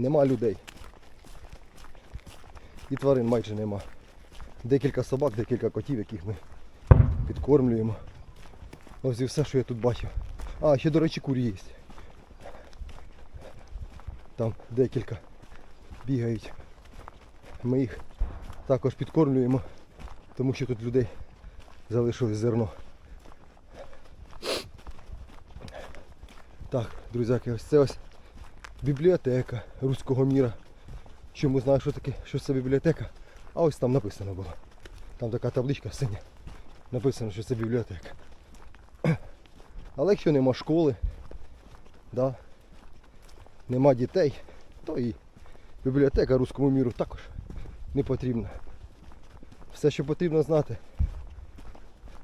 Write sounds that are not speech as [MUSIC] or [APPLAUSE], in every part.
нема людей. І тварин майже нема. Декілька собак, декілька котів, яких ми підкормлюємо. Ось і все, що я тут бачив. А, ще, до речі, курі є. Там декілька бігають. Ми їх також підкормлюємо, тому що тут людей залишилось зерно. Так, друзяки, ось це ось бібліотека руського міра. Чому знаю, що таке, що це бібліотека? А ось там написано було. Там така табличка синя. Написано, що це бібліотека. [CLEARS THROAT] Але якщо нема школи, да, нема дітей, то і бібліотека руському міру також не потрібна. Все, що потрібно знати,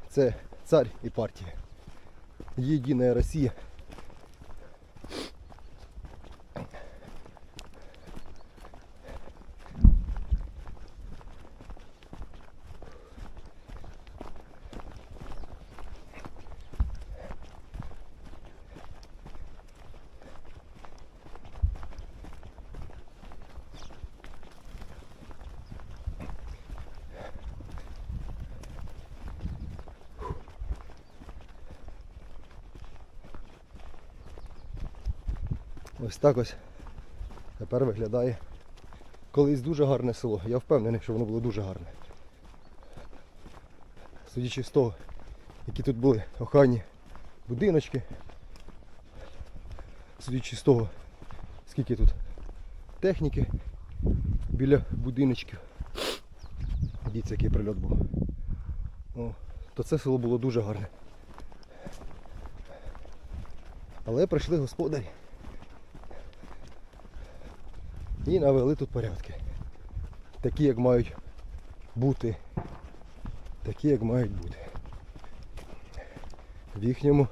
це цар і партія. Єдина Росія. Ось так ось тепер виглядає. Колись дуже гарне село. Я впевнений, що воно було дуже гарне. Судячи з того, які тут були охайні будиночки. Судячи з того, скільки тут техніки біля будиночків. Дивіться, який прильот був. О, то це село було дуже гарне. Але прийшли господарі. І навели тут порядки. Такі, як мають бути. Такі, як мають бути. В їхньому